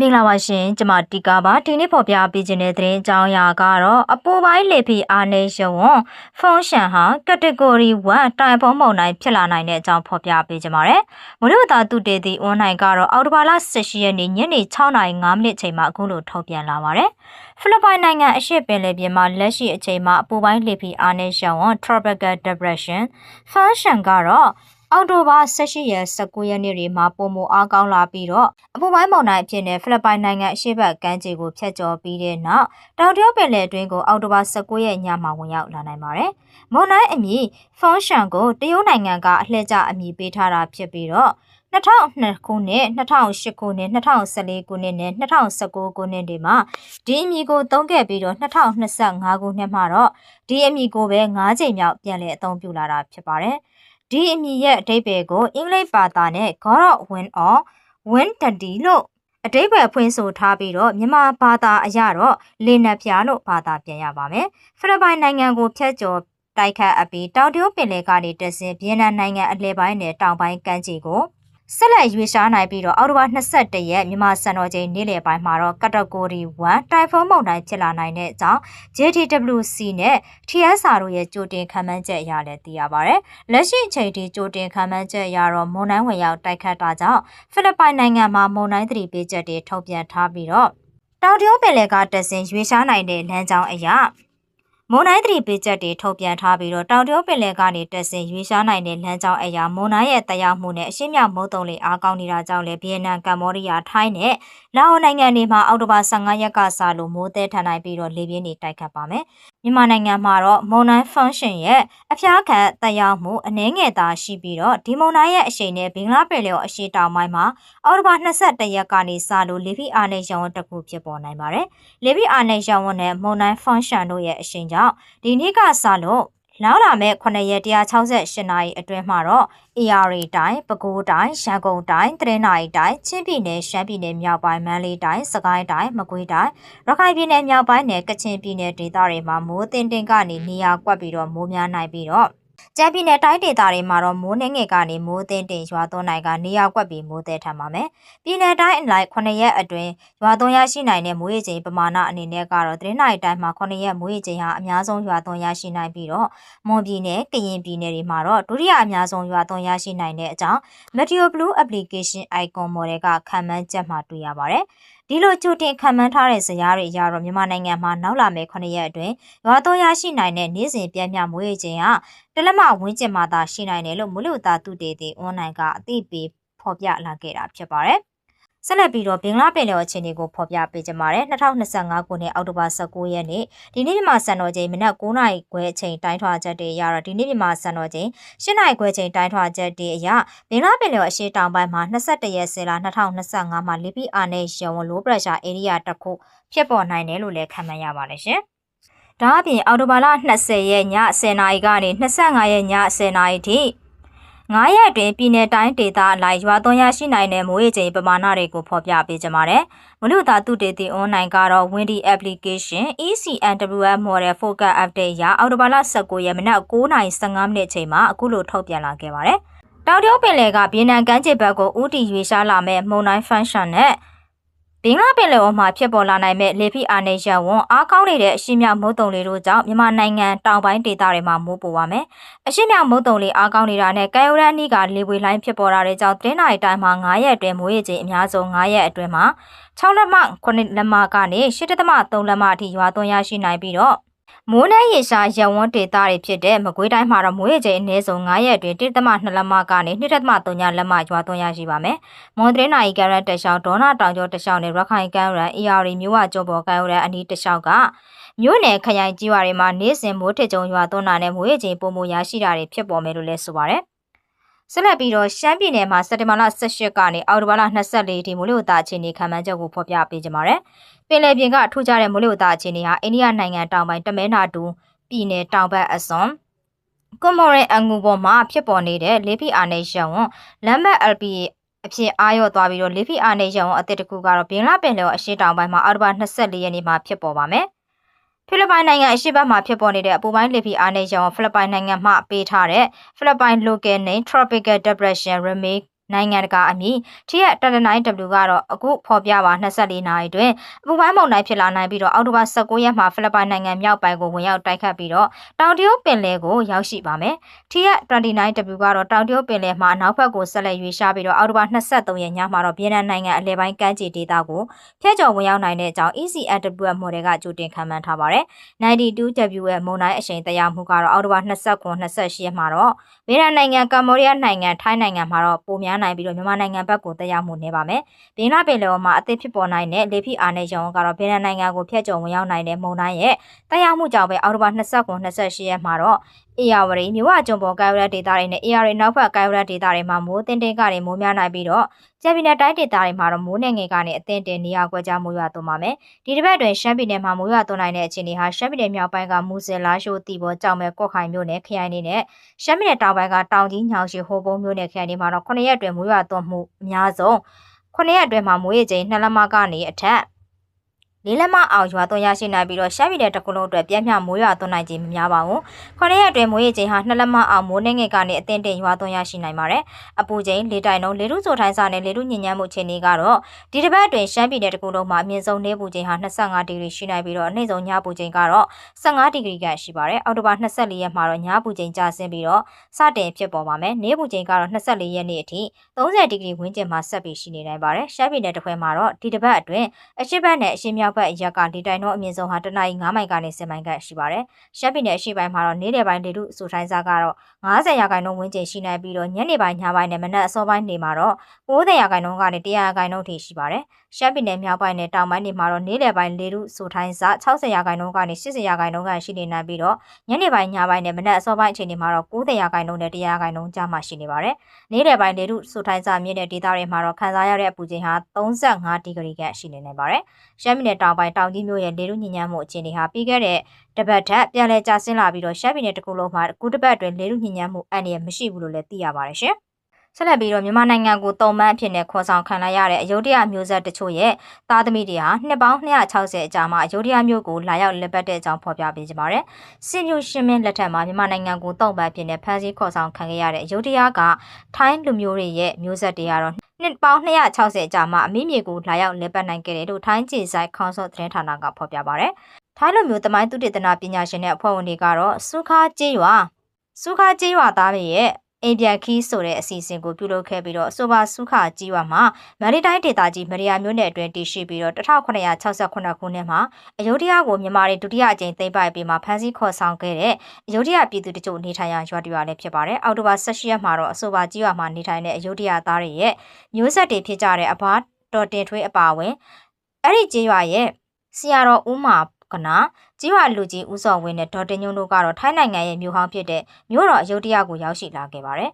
မင်္ဂလာပါရှင်ကျွန်မတီကာပါဒီနေ့ဖော်ပြပေးခြင်းတဲ့သတင်းအကြောင်းအရာကတော့အပေါ်ပိုင်းလေဖီအာနေရှဝွန်ဖုန်ရှန်ဟာ category 1တိုင်ဖုံးမုံတိုင်းဖြစ်လာနိုင်တဲ့အကြောင်းဖော်ပြပေးခြင်းပါတယ်မလို့သာသူတေတီ online ကတော့အော်တိုဘာလ18ရက်နေ့ညနေ6:05မိနစ်ချိန်မှာအခုလိုထုတ်ပြန်လာပါတယ်ဖိလစ်ပိုင်နိုင်ငံအရှေ့ပင်လယ်ပြင်မှာလက်ရှိအချိန်မှာအပေါ်ပိုင်းလေဖီအာနေရှဝွန် tropical depression ဖုန်ရှန်ကတော့ အောက်တိုဘာ18ရက်19ရက်နေ့တွေမှာပုံမအားကောင်းလာပြီးတော့အပူပိုင်းမုန်တိုင်းအဖြစ်နဲ့ဖိလစ်ပိုင်နိုင်ငံအရှေ့ဘက်ကမ်းခြေကိုဖျက်ကျော်ပြီးတဲ့နောက်တောင်တရုတ်ပင်လယ်အတွင်းကိုအောက်တိုဘာ19ရက်ညမှာဝင်ရောက်လာနိုင်ပါတယ်။မုန်တိုင်းအမည်ဖုန်ရှန်ကိုတရုတ်နိုင်ငံကအလှည့်ကျအမည်ပေးထားတာဖြစ်ပြီးတော့2002ခုနှစ်2008ခုနှစ်2014ခုနှစ်နဲ့2019ခုနှစ်တွေမှာဒီအမည်ကိုသုံးခဲ့ပြီးတော့2025ခုနှစ်မှာတော့ဒီအမည်ကိုပဲ၅ချိန်မြောက်ပြန်လည်အသုံးပြုလာတာဖြစ်ပါတယ်။ ဒီအမည်ရဲ့အဓိပ္ပာယ်ကိုအင်္ဂလိပ်ဘာသာနဲ့ God of Win or Win Daddy လို့အဓိပ္ပာယ်ဖွင့်ဆိုထားပြီးတော့မြန်မာဘာသာအရတော့လေနက်ဖျားလို့ဘာသာပြန်ရပါမယ်။ဖိလစ်ပိုင်နိုင်ငံကိုဖျက်ကျော်တိုက်ခတ်အပြီးတောင်တရုတ်ပင်လယ်ကနေတဆင်ဗီယက်နမ်နိုင်ငံအလယ်ပိုင်းနဲ့တောင်ပိုင်းကမ်းခြေကို ဆက်လက်ရွေးရှားနိုင်ပြီးတော့အောက်တိုဘာ22ရက်မြန်မာစံတော်ချိန်နေ့လယ်ပိုင်းမှာတော့ category 1တိုင်ဖုန်းမုန်တိုင်းဖြစ်လာနိုင်တဲ့အကြောင်း JTWC နဲ့ TSR တို့ရဲ့ကြိုတင်ခန့်မှန်းချက်အရလည်းသိရပါဗျ။လက်ရှိအချိန်ထိကြိုတင်ခန့်မှန်းချက်အရတော့မုန်တိုင်းဝင်ရောက်တိုက်ခတ်တာကြောင့်ဖိလစ်ပိုင်နိုင်ငံမှာမုန်တိုင်းသတိပေးချက်တွေထုတ်ပြန်ထားပြီးတော့တောင်တရုတ်ပင်လယ်ကတဆင်ရွေးရှားနိုင်တဲ့လမ်းကြောင်းအရာ မွန်တိုင်းသတိပေးချက်တွေထုတ်ပြန်ထားပြီးတော့တောင်တရုတ်ပင်လယ်ကနေတက်ဆင်ရွေးရှားနိုင်တဲ့လမ်းကြောင်းအရာမွန်တိုင်းရဲ့တရားမှုနဲ့အရှင်းမြောက်မုတ်တုံလေးအားကောင်းနေတာကြောင့်လည်းဗီယက်နမ်ကမ္ဘောဒီးယားထိုင်းနဲ့လာအိုနိုင်ငံတွေမှာအောက်တိုဘာ15ရက်ကစလို့မိုးသည်ထန်နိုင်ပြီးတော့လေပြင်းတွေတိုက်ခတ်ပါမယ်။မြန်မာနိုင်ငံမှာတော့မွန်တိုင်းဖန်ရှင်ရဲ့အဖျားခံတရားမှုအနှဲငယ်သာရှိပြီးတော့ဒီမုန်တိုင်းရဲ့အရှိန်နဲ့ဘင်္ဂလားပင်လယ်အရှေ့တောင်ပိုင်းမှာအောက်တိုဘာ22ရက်ကနေစလို့လေပြင်းအားနဲ့ရောင်းတစ်ခုဖြစ်ပေါ်နိုင်ပါတယ်။လေပြင်းအားနဲ့ရောင်းနဲ့မွန်တိုင်းဖန်ရှင်တို့ရဲ့အရှိန်ကြောင့်ဒီနေ့ကစလို့လောက်လာမဲ့9ရက်168နာရီအတွင်းမှာတော့ AR တိုင်းပဲခူးတိုင်းရန်ကုန်တိုင်းတရင်နာရီတိုင်းချင်းပြည်နယ်ရှမ်းပြည်နယ်မြောက်ပိုင်းမန္တလေးတိုင်းစကိုင်းတိုင်းမကွေးတိုင်းရခိုင်ပြည်နယ်မြောက်ပိုင်းနဲ့ကချင်ပြည်နယ်ဒေသတွေမှာမိုးတင်တင်ကနေနေရာကွက်ပြီးတော့မိုးများနိုင်ပြီးတော့ ကျန်းပြည်နယ်တိုင်းဒေသတွေမှာတော့မိုးနှင်းငယ်ကနေမိုးသင်းတင်ရွာသွန်းနိုင်ကနေရာကွက်ပြီးမိုးသည်ထမ်းပါမယ်။ပြည်နယ်တိုင်းအလိုက်9ရက်အတွင်းရွာသွန်းရရှိနိုင်တဲ့မိုးရေချိန်ပမာဏအနေနဲ့ကတော့သတင်းနိုင်တိုင်းမှာ9ရက်မိုးရေချိန်ဟာအများဆုံးရွာသွန်းရရှိနိုင်ပြီးတော့မွန်ပြည်နယ်၊ကရင်ပြည်နယ်တွေမှာတော့ဒုတိယအများဆုံးရွာသွန်းရရှိနိုင်တဲ့အကြောင်း Meteo Blue application icon model ကခံမှန်းချက်မှတွေ့ရပါတယ်။ ဒီလိုကြိုတင်ခံမှန်းထားတဲ့ဇယားတွေအရတော့မြန်မာနိုင်ငံမှာနောက်လာမယ့်9ရက်အတွင်းရွာသွန်းရရှိနိုင်တဲ့နေ့စဉ်ပြည့်မြမွေးခြင်းဟာတလက်မဝင်းကျင်မှာသာရှိနိုင်တယ်လို့မလို့သားသူတေတီအွန်လိုင်းကအသိပေးဖော်ပြလာခဲ့တာဖြစ်ပါတယ်။ ဆက်လက်ပြီးတော့ဘင်္ဂလားပင်လယ်အခြေအနေကိုဖော်ပြပေးကြပါရယ်2025ခုနှစ်အောက်တိုဘာ19ရက်နေ့ဒီနေ့မြန်မာစံတော်ချိန်မနက်9:00နာရီခွဲအချိန်တိုင်းထွာချက်တွေအရတော့ဒီနေ့မြန်မာစံတော်ချိန်10:00နာရီခွဲအချိန်တိုင်းထွာချက်တွေအရဘင်္ဂလားပင်လယ်အရှေ့တောင်ပိုင်းမှာ21ရက်ဆယ်လ2025မှာလီပီအာနယ်ရဝလိုပရက်ရှာအေရီးယာတစ်ခုဖြစ်ပေါ်နိုင်တယ်လို့လည်းခန့်မှန်းရပါတယ်ရှင်။ဒါအပြင်အော်တိုဘာလ20ရက်ည10:00နာရီကနေ25ရက်ည10:00နာရီထိ 9ရက်အတွင်းပြည်내တိုင်းဒေသအလိုက်ရွာသွန်းရရှိနိုင်တဲ့မိုးရေချိန်ပမာဏတွေကိုဖော်ပြပေးကြပါတယ်။မလူသားသူတေတီ online ကတော့ Windy application ECNWF model focus update ရအော်တိုဘာလ19ရက်မနက်9:15မိနစ်ချိန်မှာအခုလိုထုတ်ပြန်လာခဲ့ပါတယ်။တောင်တရုတ်ပင်လယ်ကဗီယက်နမ်ကမ်းခြေဘက်ကိုဥတီရွေရှားလာမဲ့မုန်တိုင်း function နဲ့ ဘင်္ဂလားပင်လယ်အော်မှာဖြစ်ပေါ်လာနိုင်မဲ့လေဖိအာနေရဝွန်အားကောင်းနေတဲ့အရှိမြောက်မုတ်တုံလေးတို့ကြောင့်မြန်မာနိုင်ငံတောင်ပိုင်းဒေသတွေမှာမိုးပိုပါမယ်။အရှိမြောက်မုတ်တုံလေးအားကောင်းနေတာနဲ့ကဲယိုရန်နီးကလေပွေလိုင်းဖြစ်ပေါ်တာတဲ့ကြောင့်တင်းနိုင်တိုင်းမှာ9ရက်အတွင်းမိုးရေချိန်အများဆုံး9ရက်အတွင်းမှာ6လက်မ9လက်မကနေ8.3လက်မအထိရွာသွန်းရရှိနိုင်ပြီးတော့ မိုးနှဲရေရှားရဝန်းဒေသတွေဖြစ်တဲ့မကွေးတိုင်းမှာတော့မိုးရေချိန်အနည်းဆုံး9ရက်အတွင်း1.2လက်မကနေ2.3လက်မရွာသွန်းရရှိပါမယ်။မွန်တရနိုင်ကရန်တရှောင်းဒေါနာတောင်ကျော်တရှောင်းနဲ့ရခိုင်ကမ်းရန် AR မြို့ဝကျော်ပေါ်ကမ်းရန်အနီးတရှောင်းကမြို့နယ်ခရိုင်ကြီးရွာတွေမှာနေ့စဉ်မိုးထစ်ကြုံရွာသွန်းတာနဲ့မိုးရေချိန်ပုံမရရှိတာတွေဖြစ်ပေါ်မယ်လို့လည်းဆိုပါရယ်။ ဆက်လက်ပြီးတော့ရှမ်းပြည်နယ်မှာစက်တင်ဘာလ18ကနေအောက်တိုဘာလ24ထိမိုးလေဝသအခြေအနေခံမှန်းချက်ကိုဖော်ပြပေးကြပါရယ်။ပင်လယ်ပြင်ကထူးခြားတဲ့မိုးလေဝသအခြေအနေဟာအိန္ဒိယနိုင်ငံတောင်ပိုင်းတမဲနာတူပြည်နယ်တောင်ဘက်အစွန်ကွန်မော်ရင်အငူပေါ်မှာဖြစ်ပေါ်နေတဲ့လေဖိအာနေရှန်ဝန်လမ်းမတ် LPA အဖြစ်အာရော့သွားပြီးတော့လေဖိအာနေရှန်ဝန်အသစ်တစ်ခုကတော့ဘင်္ဂလားပင်လယ်အရှေ့တောင်ပိုင်းမှာအောက်တိုဘာ24ရက်နေ့မှာဖြစ်ပေါ်ပါမယ် ဖိလစ်ပိုင်နိုင်ငံအရှေ့ဘက်မှာဖြစ်ပေါ်နေတဲ့အပူပိုင်းလေဖိအားနည်းရောင်ဖိလစ်ပိုင်နိုင်ငံမှပေးထားတဲ့ဖိလစ်ပိုင် local name tropical depression remake နိုင်ငံတကာအမည် TF39W ကတော့အခုဖော်ပြပါ24နာရီတွင်အပူပိုင်းမုန်တိုင်းဖြစ်လာနိုင်ပြီးတော့အောက်တိုဘာ19ရက်မှာဖိလစ်ပိုင်နိုင်ငံမြောက်ပိုင်းကိုဝင်ရောက်တိုက်ခတ်ပြီးတော့တောင်တရုတ်ပင်လယ်ကိုရောက်ရှိပါမယ်။ TF29W ကတော့တောင်တရုတ်ပင်လယ်မှာအနောက်ဘက်ကိုဆက်လက်ရွေ့ရှားပြီးတော့အောက်တိုဘာ23ရက်ညမှာတော့ဗီယက်နမ်နိုင်ငံအလဲပိုင်းကမ်းခြေဒေသကိုဖျက်ကျော်ဝင်ရောက်နိုင်တဲ့အကြောင်း ECFW မော်ဒယ်ကကြိုတင်ခန့်မှန်းထားပါတယ်။ 92W ရဲ့မုန်တိုင်းအရှိန်တရားမှုကတော့အောက်တိုဘာ29 28ရက်မှာတော့ဗီယက်နမ်နိုင်ငံကမ္ဘောဒီးယားနိုင်ငံထိုင်းနိုင်ငံမှာတော့ပိုများနိုင်ပြီးတော့မြန်မာနိုင်ငံဘက်ကိုတက်ရောက်မှုနေပါမယ်။ဘင်္ဂလားပင်လယ်အော်မှာအသစ်ဖြစ်ပေါ်နိုင်တဲ့လေဖိအားနဲ့ရောင်ကတော့ဗီယက်နမ်နိုင်ငံကိုဖျက်ကျော်ဝင်ရောက်နိုင်တဲ့မုန်တိုင်းရဲ့တက်ရောက်မှုကြောင့်ပဲအောက်တိုဘာ29 28ရက်မှာတော့ အေယာဝရီမြဝကျုံပေါ်ကဲရဒေတာတွေနဲ့အေယာရီနောက်ဘက်ကဲရဒေတာတွေမှာမိုးတင်တင်ကနေမိုးများနိုင်ပြီးတော့ကျပီနယ်တိုင်းဒေတာတွေမှာတော့မိုးနဲ့ငယ်ကနေအသင့်တင်နေရာကွက်ကြားမိုးရွာသွန်းပါမယ်။ဒီတစ်ပတ်တွင်ရှမ်းပြည်နယ်မှာမိုးရွာသွန်းနိုင်တဲ့အခြေအနေဟာရှမ်းပြည်နယ်မြောက်ပိုင်းကမူဆယ်လာရှိုးတီဘောကြောင်မဲကော့ခိုင်မြို့နယ်ခရိုင်တွေနဲ့ရှမ်းပြည်နယ်တောင်ပိုင်းကတောင်ကြီးညောင်ရှိဟိုပုံးမြို့နယ်ခရိုင်တွေမှာတော့9ရက်တွင်မိုးရွာသွန်းမှုအများဆုံး9ရက်အတွင်းမှာမိုးရေချိန်2လက်မကနေအထက် လေးလက်မအောင်ရွာသွန်းရရှိနိုင်ပြီးတော့ရှမ်းပြည်နယ်တစ်ခုလုံးအတွက်ပြင်းပြမိုးရွာသွန်းနိုင်ခြင်းမများပါဘူး။9ရက်အတွင်းမိုးရေချိန်ဟာ2လက်မအောင်မိုးနှင်းငယ်ကနေအသင့်တင်ရွာသွန်းရရှိနိုင်ပါတယ်။အပူချိန်လေတိုင်နှုန်းလေထုဆိုထိုင်းစာနဲ့လေထုညဉ့်ညမ်းမှုအခြေအနေကတော့ဒီတစ်ပတ်အတွင်းရှမ်းပြည်နယ်တစ်ခုလုံးမှာအမြင့်ဆုံးနေပူချိန်ဟာ25ဒီဂရီရှိနိုင်ပြီးတော့အနည်းဆုံးညပူချိန်ကတော့15ဒီဂရီခန့်ရှိပါတယ်။အောက်တိုဘာ24ရက်မှာတော့ညပူချိန်ကျဆင်းပြီးတော့စတင်ဖြစ်ပေါ်ပါမယ်။နေပူချိန်ကတော့24ရက်နေ့အထိ30ဒီဂရီဝန်းကျင်မှာဆက်ပြီးရှိနေနိုင်ပါတယ်။ရှမ်းပြည်နယ်တစ်ခွဲမှာတော့ဒီတစ်ပတ်အတွင်းအရှိတ်ဘက်နဲ့အရှိမြောက်ဘက်အရက်ကလေတိုင်နှုန်းအမြင့်ဆုံးဟာတနအီ9မိုင်ကနေ10မိုင်ခန့်ရှိပါတယ်။ရှမ်းပြည်နယ်အရှိပိုင်းမှာတော့နေ့လယ်ပိုင်းလေထုအဆူတိုင်းစားကတော့90ရာခိုင်နှုန်းဝန်းကျင်ရှိနိုင်ပြီးတော့ညနေပိုင်းညပိုင်းနဲ့မနက်အစောပိုင်းနေမှာတော့90ရာခိုင်နှုန်းကနေ100ရာခိုင်နှုန်းထိရှိပါတယ်။ရှမ်းပြည်နယ်မြောက်ပိုင်းနဲ့တောင်ပိုင်းနေမှာတော့နေ့လယ်ပိုင်းလေထုအဆူတိုင်းစား60ရာခိုင်နှုန်းကနေ80ရာခိုင်နှုန်းခန့်ရှိနေနိုင်ပြီးတော့ညနေပိုင်းညပိုင်းနဲ့မနက်အစောပိုင်းအချိန်တွေမှာတော့90ရာခိုင်နှုန်းနဲ့100ရာခိုင်နှုန်းကြားမှာရှိနေပါတယ်။နေ့လယ်ပိုင်းလေထုအဆူတိုင်းစားမြင့်တဲ့ဒေသတွေမှာတော့ခန်းစားရတဲ့အပူချိန်ဟာ35ဒီဂရီခန့်ရှိနေနိုင်ပါတယ်။ရှမ်းပြည်နယ်တောင်ပိုင်းတောင်ကြီးမြို့ရဲ့လေထုညဉ့်ညမ်းမှုအခြေအနေဟာပြီးခဲ့တဲ့တပတ်ထက်ပြန်လည်ကျဆင်းလာပြီးတော့ရှမ်းပြည်နယ်တစ်ခုလုံးမှာကုတပတ်အတွင်းလေထုညဉ့်ညမ်းမှုအန္တရာယ်မရှိဘူးလို့လည်းသိရပါတယ်ရှင်။ဆက်လက်ပြီးတော့မြန်မာနိုင်ငံကိုတုံမှန်းအဖြစ်နဲ့ခေါ်ဆောင်ခံလိုက်ရတဲ့အယုဒ္ဓယမျိုးဆက်တချို့ရဲ့သားသမီးတွေဟာနှစ်ပေါင်း260အကြာမှာအယုဒ္ဓယမျိုးကိုလာရောက်လက်ပတ်တဲ့အကြောင်းဖော်ပြပေးကြပါမယ်။စစ်မျိုးရှင်းမင်းလက်ထက်မှာမြန်မာနိုင်ငံကိုတုံမှန်းအဖြစ်နဲ့ဖမ်းဆီးခေါ်ဆောင်ခံခဲ့ရတဲ့အယုဒ္ဓယကထိုင်းလူမျိုးတွေရဲ့မျိုးဆက်တွေကတော့ နှစ်ပေါင်း260အကြာမှာအမိမြေကိုလာရောက်လက်ပတ်နိုင်ခဲ့တယ်လို့ထိုင်းကြေဆိုင်ခေါင်းဆော့သတင်းဌာနကဖော်ပြပါရယ်။ထိုင်းလူမျိုးတမိုင်းသူတေသနာပညာရှင်တဲ့အဖွဲ့ဝင်တွေကတော့စုခါကျေးရွာစုခါကျေးရွာသားတွေရဲ့ အိမ်ပြန်ခီးဆိုတဲ့အစီအစဉ်ကိုပြုလုပ်ခဲ့ပြီးတော့ဆိုပါစုခကြီးရွာမှာမန္တလေးတိုင်းဒေသကြီးမရိယာမြို့နယ်အတွင်းတည်ရှိပြီးတော့1968ခုနှစ်မှာအယုဒ္ဓယကိုမြန်မာတွေဒုတိယအကြိမ်သိမ်းပိုက်ပြီးမှဖမ်းဆီးခေါ်ဆောင်ခဲ့တဲ့အယုဒ္ဓယပြည်သူတချို့နေထိုင်ရာရွာတရွာလည်းဖြစ်ပါတယ်။အောက်တိုဘာ18ရက်မှာတော့အဆိုပါကြီးရွာမှာနေထိုင်တဲ့အယုဒ္ဓယသားတွေရဲ့မျိုးဆက်တွေဖြစ်ကြတဲ့အဘွားတော်တင်ထွေးအပါဝင်အဲ့ဒီကြီးရွာရဲ့ဆရာတော်ဦးမာ ကနာကြီးဝလူကြီးဦးစော်ဝင်းနဲ့ဒေါ်တင်ညုံတို့ကတော့ထိုင်းနိုင်ငံရဲ့မြို့ဟောင်းဖြစ်တဲ့မြို့တော်အယုဒ္ဓယကိုရောက်ရှိလာခဲ့ပါတယ်